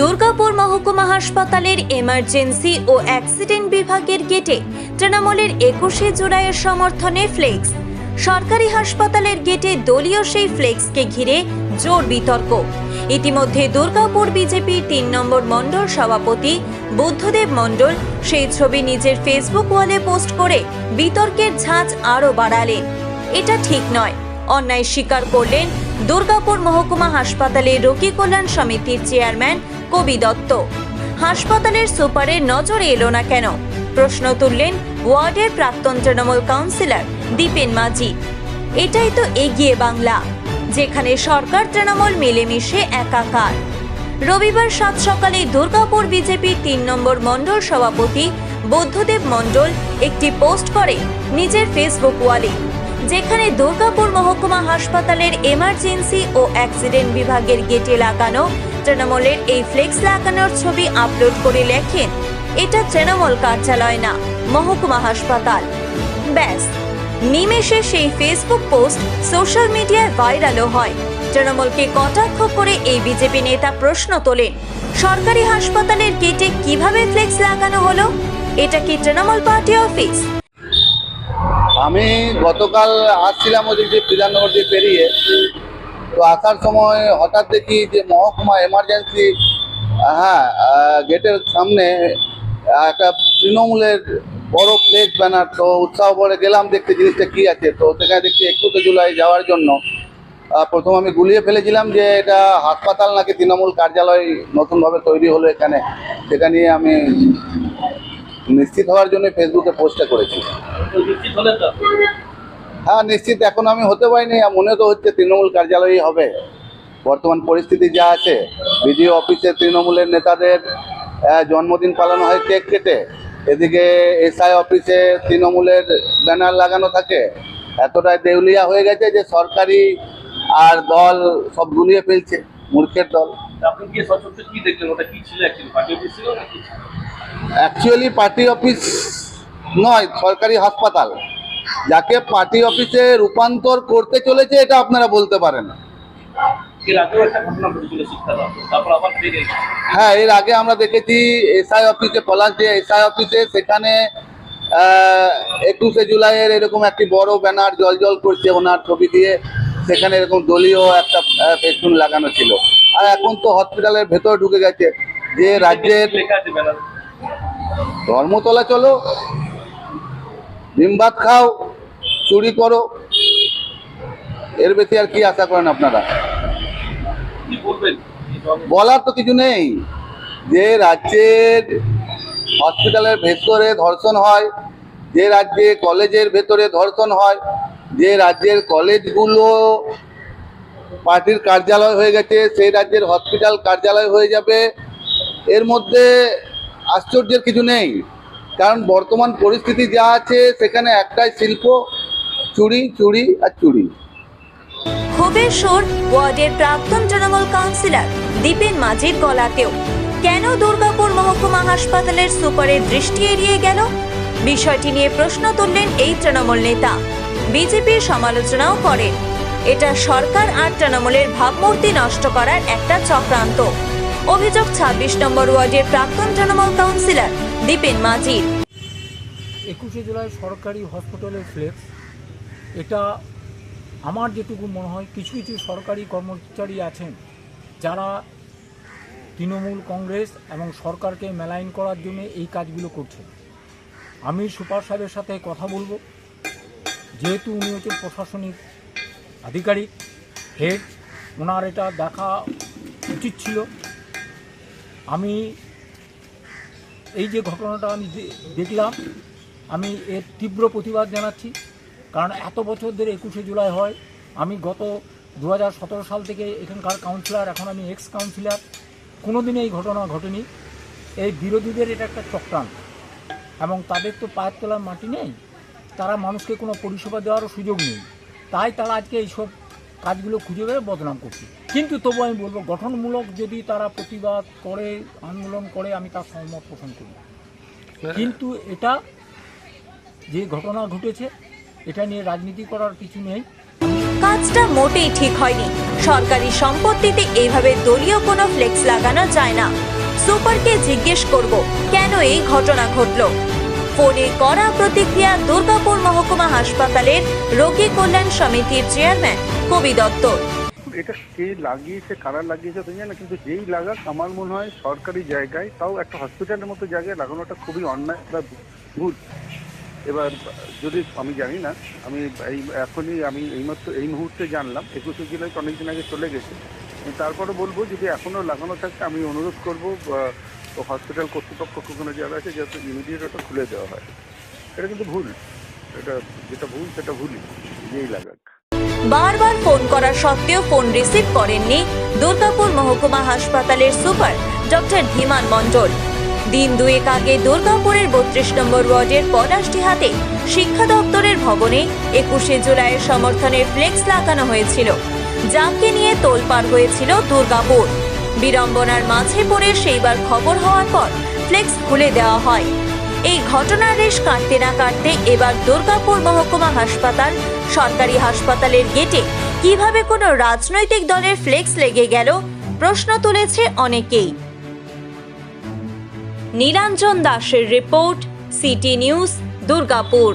দুর্গাপুর মহকুমা হাসপাতালের এমার্জেন্সি ও অ্যাক্সিডেন্ট বিভাগের গেটে তৃণমূলের একুশে জুলাইয়ের সমর্থনে ফ্লেক্স। সরকারি হাসপাতালের গেটে দলীয় সেই ফ্লেক্সকে ঘিরে জোর বিতর্ক। ইতিমধ্যে দুর্গাপুর বিজেপির তিন নম্বর মণ্ডল সভাপতি বুদ্ধদেব মণ্ডল সেই ছবি নিজের ফেসবুক ওয়ালে পোস্ট করে বিতর্কের ঝাঁজ আরও বাড়ালেন। এটা ঠিক নয়। অন্যায় স্বীকার করলেন দুর্গাপুর মহকুমা হাসপাতালে রোগী কল্যাণ সমিতির চেয়ারম্যান কবি দত্ত। হাসপাতালের সুপারের নজরে এলো না কেন? প্রশ্ন তুললেন ওয়ার্ডের প্রাক্তন তৃণমূল কাউন্সিলর দীপেন মাঝি। এটাই তো এগিয়ে বাংলা, যেখানে সরকার তৃণমূল মিলেমিশে একাকার। রবিবার সাত সকালে দুর্গাপুর বিজেপির তিন নম্বর মণ্ডল সভাপতি বুদ্ধদেব মণ্ডল একটি পোস্ট করে নিজের ফেসবুক ওয়ালে। যেখানে দুর্গাপুর মহকুমা হাসপাতালের এমার্জেন্সি ও অ্যাক্সিডেন্ট বিভাগের গেটে লাগানো, তৃণমূলের এই ফ্লেক্স লাগানোর ছবি আপলোড করে লেখেন, এটা তৃণমূল কার্যালয় না, মহকুমা হাসপাতাল। ব্যাস, নিমেষে সেই ফেসবুক পোস্ট সোশ্যাল মিডিয়ায় ভাইরালও হয়। তৃণমূলকে কটাক্ষ করে এই বিজেপি নেতা প্রশ্ন তোলেন, সরকারি হাসপাতালের গেটে কীভাবে ফ্লেক্স লাগানো হলো? এটা কি তৃণমূল পার্টি অফিস আমি গতকাল আসছিলাম ওদিক দিয়ে বিধাননগর দিয়ে পেরিয়ে। তো আসার সময় হঠাৎ দেখি যে মহকুমা এমার্জেন্সি হ্যাঁ গেটের সামনে একটা তৃণমূলের বড় প্লেট ব্যানার তো উৎসাহ করে গেলাম দেখতে জিনিসটা কি আছে। তো সেখানে দেখছি একুশে জুলাই যাওয়ার জন্য প্রথম আমি গুলিয়ে ফেলেছিলাম যে এটা হাসপাতাল নাকি তৃণমূল কার্যালয় নতুনভাবে তৈরি হলো এখানে। সেটা নিয়ে আমি নিশ্চিত হওয়ার জন্য ফেসবুকে পোস্টটা করেছি। হ্যাঁ নিশ্চিত এখন আমি হতে পারিনি মনে তো হচ্ছে তৃণমূল কার্যালয়ই হবে। বর্তমান পরিস্থিতি যা আছে, বিডিও অফিসে তৃণমূলের নেতাদের জন্মদিন পালন হয় কেক কেটে, এদিকে এসআই অফিসে তৃণমূলের ব্যানার লাগানো থাকে, এতটাই দেউলিয়া হয়ে গেছে যে সরকারি আর দল সব গুলিয়ে ফেলছে, মূর্খের দল। আপনি কি কি দেখলেন? ওটা কি ছিল পার্টি অফিস ছিল? অ্যাকচুয়ালি পার্টি অফিস নয় সরকারি হাসপাতাল। যাকে পার্টি অফিসে রূপান্তর করতে চলেছে এটা আপনারা বলতে পারেন। হ্যাঁ এর আগে আমরা দেখেছি এসআই অফিসে পলাশ যে এসআই অফিসে সেখানে একুশে জুলাইয়ের এরকম একটি বড় ব্যানার জল জল করছে ওনার ছবি দিয়ে। সেখানে এরকম দলীয় একটা পেছন লাগানো ছিল। আর এখন তো হসপিটালের ভেতর ঢুকে গেছে। যে রাজ্যের ধর্মতলা চলো নিমবাত খাও, চুরি করো। এর বেশি আর কি আশা করেন আপনারা? বলার তো কিছু নেই। যে রাজ্যের হসপিটালের ভেতরে ধর্ষণ হয়, যে রাজ্যে কলেজের ভেতরে ধর্ষণ হয়, যে রাজ্যের কলেজগুলো পার্টির কার্যালয় হয়ে গেছে, সেই রাজ্যের হসপিটাল কার্যালয় হয়ে যাবে। এর মধ্যে আশ্চর্যের কিছু নেই। কারণ বর্তমান পরিস্থিতি যা আছে, সেখানে একটাই শিল্প, চুরি চুরি আর চুরি। ক্ষোভের সুর ওয়ার্ডের প্রাক্তন তৃণমূল কাউন্সিলর দীপেন মাঝির গলাতেও। কেন দুর্গাপুর মহকুমা হাসপাতালের সুপারের দৃষ্টি এড়িয়ে গেল? বিষয়টি নিয়ে প্রশ্ন তুললেন এই তৃণমূল নেতা। বিজেপির সমালোচনাও করেন। এটা সরকার আর তৃণমূলের ভাবমূর্তি নষ্ট করার একটা চক্রান্ত। অভিযোগ, ছাব্বিশ নম্বর ওয়ার্ডের প্রাক্তন তৃণমূল কাউন্সিলর দীপেন মাঝির একুশে জুলাই সরকারি হসপিটালের ফ্লেক্স। এটা আমার যেটুকু মনে হয়, কিছু কিছু সরকারি কর্মচারী আছেন যারা তৃণমূল কংগ্রেস এবং সরকারকে মেলাইন করার জন্য এই কাজগুলো করছেন। আমি সুপার সাহেবের সাথে কথা বলব। যেহেতু উনি হচ্ছেন প্রশাসনিক আধিকারিক, হেড, ওনার এটা দেখা উচিত ছিল। আমি এই যে ঘটনাটা আমি দেখলাম, আমি এর তীব্র প্রতিবাদ জানাচ্ছি, কারণ এত বছর ধরে একুশে জুলাই হয়। আমি গত দুহাজার সতেরো সাল থেকে এখানকার কাউন্সিলর এখন আমি এক্স কাউন্সিলর কোনো দিনে এই ঘটনা ঘটেনি। এই বিরোধীদের এটা একটা চক্রান্ত। এবং তাদের তো পায়ের তোলার মাটি নেই। তারা মানুষকে কোনো পরিষেবা দেওয়ারও সুযোগ নেই। তাই তারা আজকে এইসব কাজগুলো খুঁজে বের বদনাম করছে। কিন্তু তবু আমি বলব গঠনমূলক যদি তারা প্রতিবাদ করে আন্দোলন করে আমি তার সহমত পোষণ করি। কিন্তু এটা যে ঘটনা ঘটেছে এটা নিয়ে রাজনীতি করার কিছু নেই। কাজটা মোটেই ঠিক হয়নি। সরকারি সম্পত্তিতে এইভাবে দলীয় কোনো ফ্লেক্স লাগানো যায় না। সুপারকে জিজ্ঞেস করব কেন এই ঘটনা ঘটলো? ফোনে করা প্রতিক্রিয়া দুর্গাপুর মহকুমা হাসপাতালের রোগী কল্যাণ সমিতির চেয়ারম্যান কবি দত্ত। এটা কে লাগিয়েছে, কারা লাগিয়েছে তো জানি না, কিন্তু যেই লাগাক, আমার মনে হয় সরকারি জায়গায়, তাও একটা হসপিটালের মতো জায়গায় লাগানোটা খুবই অন্যায় বা ভুল। এবার যদি আমি জানি না, আমি এই, এখনই আমি এইমাত্র এই মুহূর্তে জানলাম, একুশে জুলাই অনেকদিন আগে চলে গেছে। তারপরে বলব যদি এখনও লাগানো থাকে, আমি অনুরোধ করব হসপিটাল কর্তৃপক্ষ কোনো যারা আছে যাতে ইমিডিয়েট ওটা খুলে দেওয়া হয়। এটা কিন্তু ভুল। এটা যেটা ভুল, সেটা ভুলই। যেই লাগাক। বারবার ফোন করা সত্ত্বেও ফোন রিসিভ করেননি দুর্গাপুর মহকুমা হাসপাতালের সুপার ডক্টর ধীমান মণ্ডল। দিন দুয়েক আগে দুর্গাপুরের বত্রিশ নম্বর ওয়ার্ডের পলাশডিহাতে শিক্ষা দপ্তরের ভবনে একুশে জুলাইয়ের সমর্থনে ফ্লেক্স লাগানো হয়েছিল। যাকে নিয়ে তোলপাড় হয়েছিল দুর্গাপুর। বিড়ম্বনার মাঝে পড়ে সেইবার খবর হওয়ার পর ফ্লেক্স খুলে দেওয়া হয়। এই ঘটনার রেশ কাটতে না কাটতে এবার দুর্গাপুর মহকুমা হাসপাতাল, সরকারি হাসপাতালের গেটে কীভাবে কোনো রাজনৈতিক দলের ফ্লেক্স লেগে গেল প্রশ্ন তুলেছে অনেকেই। নীলাঞ্জন দাসের রিপোর্ট, সিটি নিউজ, দুর্গাপুর।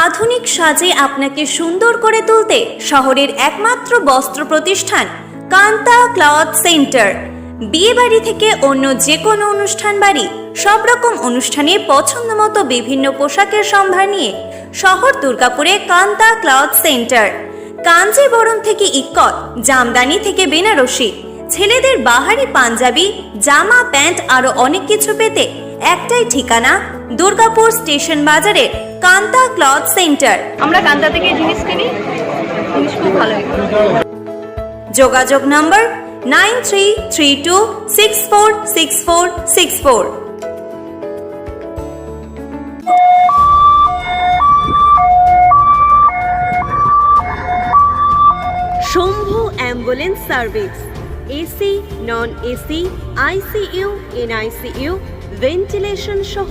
আধুনিক সাজে আপনাকে সুন্দর করে তুলতে শহরের একমাত্র বস্ত্র প্রতিষ্ঠান কান্তা ক্লথ সেন্টার। বিয়ে বাড়ি থেকে অন্য যে কোনো অনুষ্ঠান বাড়ি, সব রকম অনুষ্ঠানে পছন্দ মতো বিভিন্ন পোশাকের সম্ভার নিয়ে শহর দুর্গাপুরে কান্তা ক্লথ সেন্টার। কাঞ্জিবরম থেকে ইক্কত জামদানি থেকে বেনারসি, ছেলেদের বাহারি পাঞ্জাবি, জামা, প্যান্ট আরও অনেক কিছু পেতে একটাই ঠিকানা দুর্গাপুর স্টেশন বাজারে কান্তা ক্লথ সেন্টার। আমরা কান্তা থেকে জিনিস কিনি জিনিস খুব ভালো যোগাযোগ নম্বর nine three three two six four six four six four. Shambhu ambulance service AC non AC ICU NICU ventilation সহ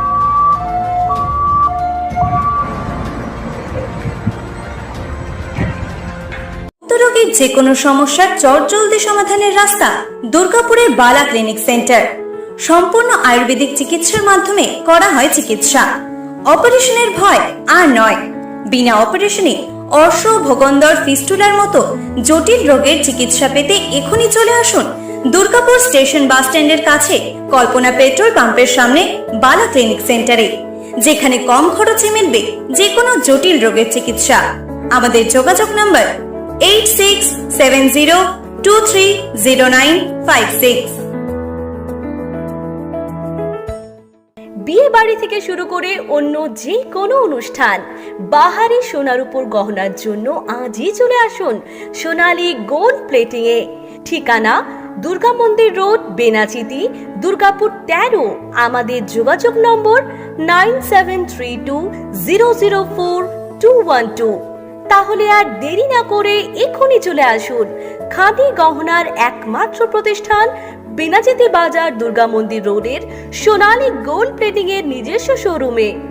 যে কোনো সমস্যার চটজলদি সমাধানের রাস্তা দুর্গাপুরের বালা ক্লিনিক সেন্টার। সম্পূর্ণ আয়ুর্বেদিক চিকিৎসার মাধ্যমে করা হয় চিকিৎসা। অপারেশনের ভয় আর নয়। বিনা অপারেশনে অর্শ ভোগন্দর ফিস্টুলার মতো জটিল রোগের চিকিৎসা পেতে এখনই চলে আসুন দুর্গাপুর স্টেশন বাস স্ট্যান্ডের কাছে কল্পনা পেট্রোল পাম্পের সামনে বালা ক্লিনিক সেন্টারে, যেখানে কম খরচে মিলবে যে কোনো জটিল রোগের চিকিৎসা। আমাদের যোগাযোগ নম্বর eight six seven zero two three zero nine five six বিয়ে বাড়ি থেকে শুরু করে অন্য যে কোনো অনুষ্ঠান, বাহারি সোনার উপর গহনার জন্য আজই চলে আসুন সোনালী গোল্ড প্লেটিং এ। ঠিকানা দুর্গা মন্দির রোড, বেনাচিতি, দুর্গাপুর তেরো। আমাদের যোগাযোগ নম্বর nine seven three two zero zero four two one two তাহলে আর দেরি না করে এখনই চলে আসুন। খাদি গহনার একমাত্র প্রতিষ্ঠান বেনাজিতি বাজার দুর্গা মন্দির রোডের সোনালী গোল্ড প্লেটিং এর নিজস্ব শোরুমে।